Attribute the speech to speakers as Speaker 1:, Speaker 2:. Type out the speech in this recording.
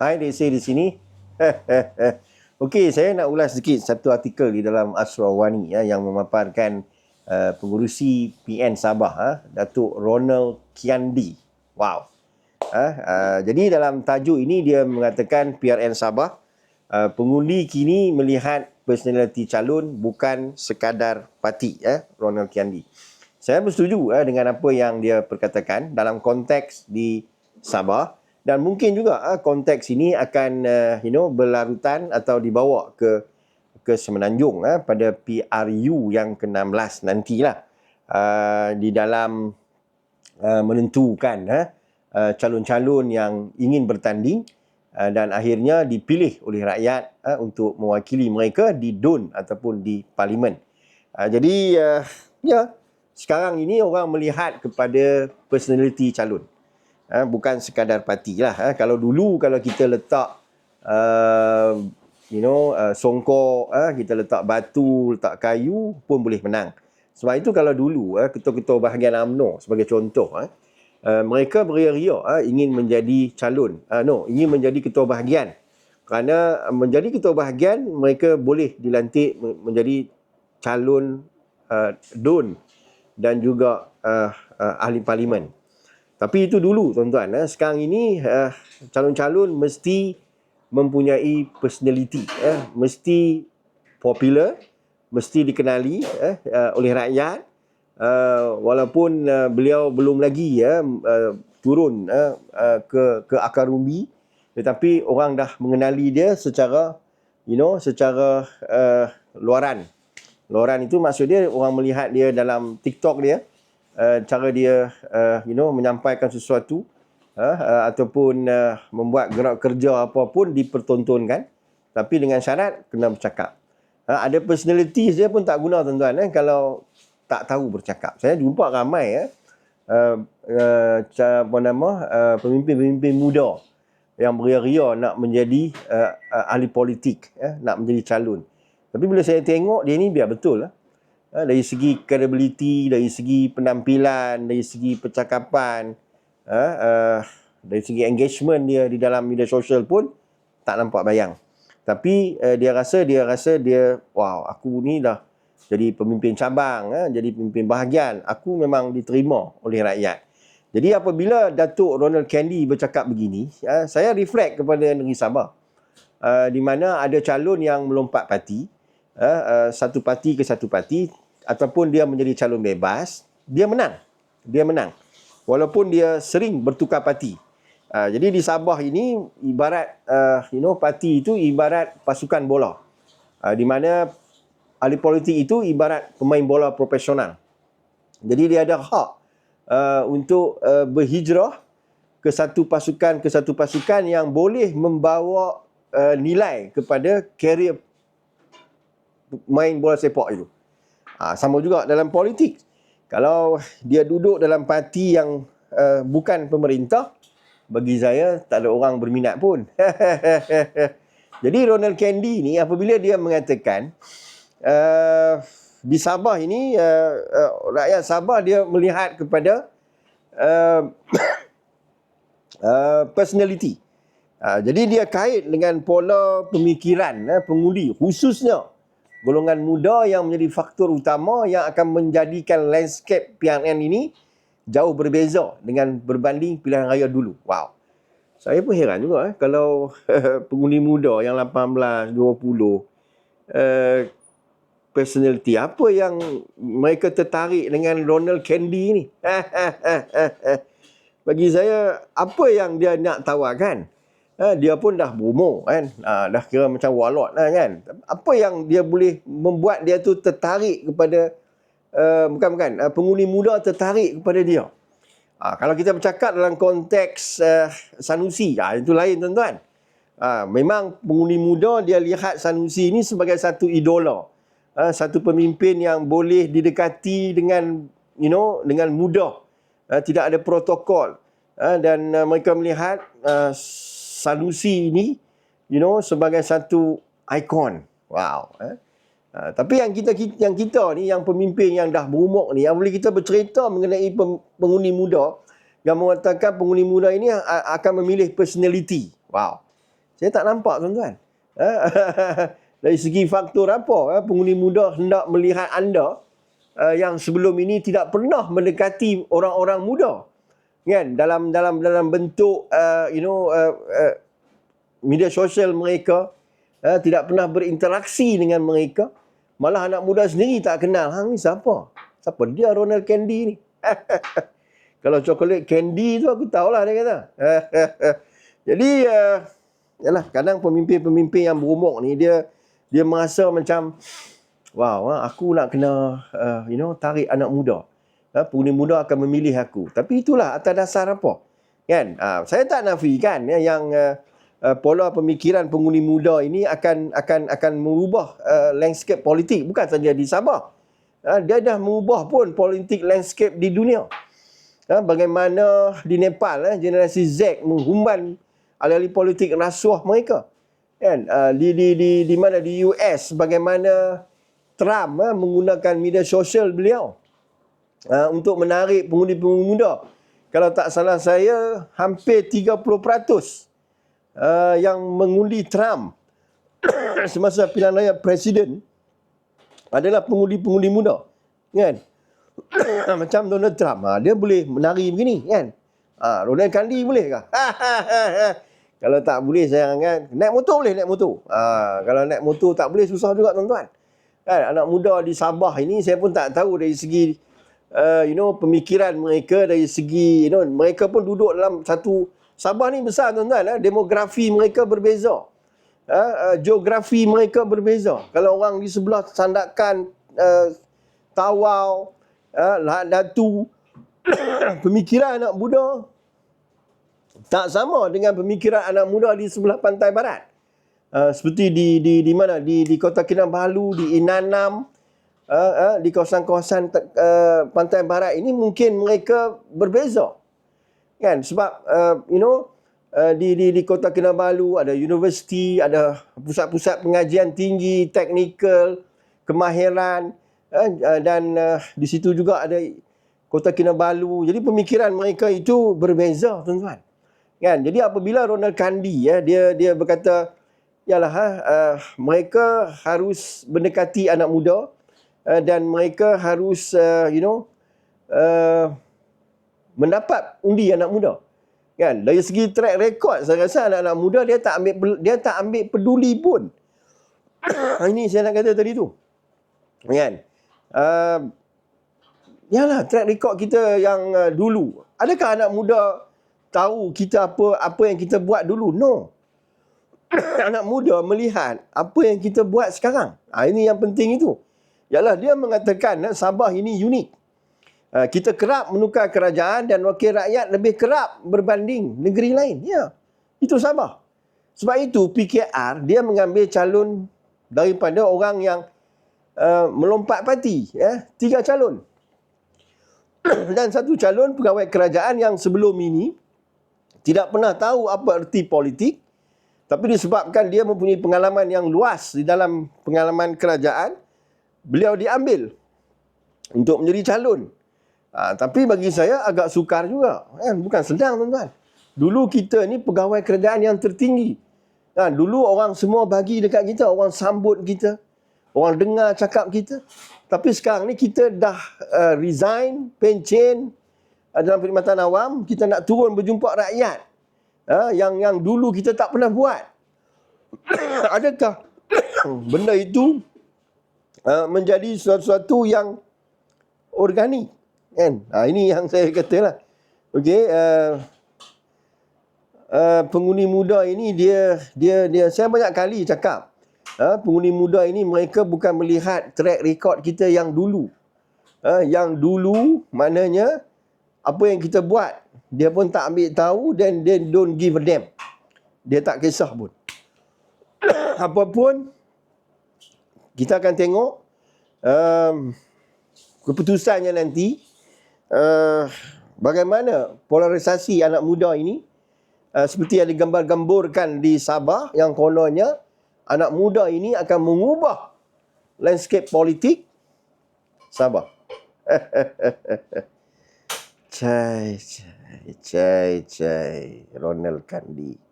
Speaker 1: Hai, Desi di sini. Okey, saya nak ulas sedikit satu artikel di dalam Asrawani ya, yang memaparkan uh, pengurusi PN Sabah, ha, Datuk Ronald Kiandi. Wow. Ha, uh, jadi dalam tajuk ini dia mengatakan PRN Sabah, uh, pengundi kini melihat personaliti calon bukan sekadar parti. Ya, Ronald Kiandi. Saya bersetuju uh, dengan apa yang dia perkatakan dalam konteks di Sabah dan mungkin juga uh, konteks ini akan uh, you know berlarutan atau dibawa ke ke Semenanjung uh, pada PRU yang ke-16 nantilah uh, di dalam uh, menentukan uh, calon-calon yang ingin bertanding uh, dan akhirnya dipilih oleh rakyat uh, untuk mewakili mereka di DUN ataupun di parlimen. Uh, jadi uh, ya sekarang ini orang melihat kepada personality calon ha, bukan sekadar parti lah. Ha. Kalau dulu kalau kita letak uh, you know uh, songkok, ha, kita letak batu, letak kayu pun boleh menang. Sebab itu kalau dulu ha, ketua-ketua bahagian UMNO sebagai contoh, ha, uh, mereka beria-ria ha, ingin menjadi calon, ha, no, ingin menjadi ketua bahagian. Kerana menjadi ketua bahagian mereka boleh dilantik menjadi calon uh, DUN dan juga uh, uh, ahli parlimen. Tapi itu dulu tuan-tuan. Eh. Sekarang ini eh, calon-calon mesti mempunyai personality. Eh. Mesti popular, mesti dikenali eh, uh, oleh rakyat. Uh, walaupun uh, beliau belum lagi ya uh, turun uh, uh, ke ke akar rumbi tetapi orang dah mengenali dia secara you know secara uh, luaran luaran itu maksud dia orang melihat dia dalam TikTok dia uh, cara dia uh, you know menyampaikan sesuatu uh, uh, ataupun uh, membuat gerak kerja apapun dipertontonkan tapi dengan syarat kena bercakap. Uh, ada personality dia pun tak guna tuan-tuan eh kalau tak tahu bercakap. Saya jumpa ramai ya. Uh, uh, apa nama uh, pemimpin-pemimpin muda yang beria-ria nak menjadi uh, uh, ahli politik eh, nak menjadi calon. Tapi bila saya tengok dia ni biar betul lah. Ha, dari segi credibility, dari segi penampilan, dari segi percakapan, ha, uh, dari segi engagement dia di dalam media sosial pun tak nampak bayang. Tapi uh, dia rasa dia rasa dia wow, aku ni dah jadi pemimpin cabang, ha, jadi pemimpin bahagian. Aku memang diterima oleh rakyat. Jadi apabila Datuk Ronald Candy bercakap begini, saya reflect kepada negeri Sabah. Di mana ada calon yang melompat parti, uh, satu parti ke satu parti ataupun dia menjadi calon bebas, dia menang. Dia menang. Walaupun dia sering bertukar parti. Uh, jadi di Sabah ini ibarat uh, you know parti itu ibarat pasukan bola. Uh, di mana ahli politik itu ibarat pemain bola profesional. Jadi dia ada hak uh, untuk uh, berhijrah ke satu pasukan ke satu pasukan yang boleh membawa uh, nilai kepada karier main bola sepak itu. Ha, sama juga dalam politik. Kalau dia duduk dalam parti yang uh, bukan pemerintah, bagi saya tak ada orang berminat pun. Jadi Ronald Candy ni apabila dia mengatakan uh, di Sabah ini uh, uh, rakyat Sabah dia melihat kepada uh, uh, personality. Uh, jadi dia kait dengan pola pemikiran uh, pengundi khususnya golongan muda yang menjadi faktor utama yang akan menjadikan landscape PRN ini jauh berbeza dengan berbanding pilihan raya dulu. Wow. Saya pun heran juga eh, kalau pengundi muda yang 18, 20 uh, personality apa yang mereka tertarik dengan Ronald Candy ni. Bagi saya apa yang dia nak tawarkan? Ha, dia pun dah berumur kan? Ha, dah kira macam walot lah kan? Apa yang dia boleh membuat dia tu tertarik kepada uh, bukan bukan uh, pengundi muda tertarik kepada dia? Ha, kalau kita bercakap dalam konteks uh, Sanusi ha, itu lain tuan-tuan. Ha, memang pengundi muda dia lihat Sanusi ini sebagai satu idola. Ha, satu pemimpin yang boleh didekati dengan you know dengan mudah. Ha, tidak ada protokol. Ha, dan uh, mereka melihat uh, Sanusi ini you know sebagai satu ikon. Wow. Eh? Uh, tapi yang kita, kita yang kita ni yang pemimpin yang dah berumur ni apabila kita bercerita mengenai pengundi muda yang mengatakan pengundi muda ini akan memilih personality. Wow. Saya tak nampak tuan-tuan. Ha? Dari segi faktor apa? Pengundi muda hendak melihat anda uh, yang sebelum ini tidak pernah mendekati orang-orang muda. Kan? Dalam dalam dalam bentuk uh, you know uh, uh, media sosial mereka uh, tidak pernah berinteraksi dengan mereka. Malah anak muda sendiri tak kenal. Hang ni siapa? Siapa dia Ronald Candy ni? Kalau coklat candy tu aku tahulah dia kata. Jadi uh, yalah kadang pemimpin-pemimpin yang berumur ni dia dia merasa macam wow ah, aku nak kena uh, you know tarik anak muda. Uh, pengundi muda akan memilih aku. Tapi itulah atas dasar apa? Kan? Uh, saya tak nafikan ya, yang uh, uh, pola pemikiran pengundi muda ini akan akan akan mengubah uh, landscape politik bukan saja di Sabah. Uh, dia dah mengubah pun politik landscape di dunia ha, bagaimana di Nepal eh, generasi Z menghumban alih-alih politik rasuah mereka kan uh, di di di di mana di US bagaimana Trump eh, menggunakan media sosial beliau uh, untuk menarik pengundi-pengundi muda. Kalau tak salah saya hampir 30% uh, yang mengundi Trump semasa pilihan raya presiden adalah pengundi-pengundi muda kan? Macam Donald Trump. Ha, dia boleh menari begini kan? Ha, Ronald Kandi boleh ke kalau tak boleh saya kan? Naik motor boleh naik motor. Ha, kalau naik motor tak boleh susah juga tuan-tuan. Kan anak muda di Sabah ini saya pun tak tahu dari segi uh, you know pemikiran mereka dari segi you know mereka pun duduk dalam satu Sabah ni besar tuan-tuan ha? demografi mereka berbeza ha? uh, geografi mereka berbeza kalau orang di sebelah sandakan uh, Tawau ha, datu pemikiran anak muda tak sama dengan pemikiran anak muda di sebelah pantai barat. Uh, seperti di di di mana di di Kota Kinabalu, di Inanam, uh, uh, di kawasan-kawasan uh, pantai barat ini mungkin mereka berbeza. Kan? Sebab uh, you know uh, di di di Kota Kinabalu ada universiti, ada pusat-pusat pengajian tinggi, teknikal, kemahiran, uh, dan uh, di situ juga ada Kota Kinabalu. Jadi pemikiran mereka itu berbeza, tuan-tuan. Kan? Jadi apabila Ronald Kandi ya dia dia berkata yalah ha, uh, mereka harus mendekati anak muda uh, dan mereka harus uh, you know uh, mendapat undi anak muda. Kan? Dari segi track record saya rasa anak-anak muda dia tak ambil dia tak ambil peduli pun. Ini saya nak kata tadi tu. Kan? uh, yalah track record kita yang uh, dulu. Adakah anak muda tahu kita apa apa yang kita buat dulu? No. anak muda melihat apa yang kita buat sekarang. Ha, ini yang penting itu. Yalah dia mengatakan Sabah ini unik. Uh, kita kerap menukar kerajaan dan wakil rakyat lebih kerap berbanding negeri lain. Ya. Itu Sabah. Sebab itu PKR dia mengambil calon daripada orang yang uh, melompat parti ya tiga calon dan satu calon pegawai kerajaan yang sebelum ini tidak pernah tahu apa erti politik tapi disebabkan dia mempunyai pengalaman yang luas di dalam pengalaman kerajaan beliau diambil untuk menjadi calon ha, tapi bagi saya agak sukar juga kan bukan sedang tuan-tuan dulu kita ni pegawai kerajaan yang tertinggi ha, dulu orang semua bagi dekat kita orang sambut kita Orang dengar cakap kita. Tapi sekarang ni kita dah uh, resign, pencen uh, dalam perkhidmatan awam. Kita nak turun berjumpa rakyat. Uh, yang yang dulu kita tak pernah buat. Adakah benda itu uh, menjadi sesuatu yang organik? Kan? Uh, ini yang saya katalah. Okey. Uh, uh, pengundi muda ini dia dia dia saya banyak kali cakap ha, pengundi muda ini mereka bukan melihat track record kita yang dulu. Ha, yang dulu maknanya apa yang kita buat dia pun tak ambil tahu dan dia don't give a damn. Dia tak kisah pun. Apapun kita akan tengok um, keputusannya nanti uh, bagaimana polarisasi anak muda ini uh, seperti yang digambar-gamburkan di Sabah yang kononnya anak muda ini akan mengubah landscape politik Sabah. cai, cai, cai, cai. Ronald Kandi.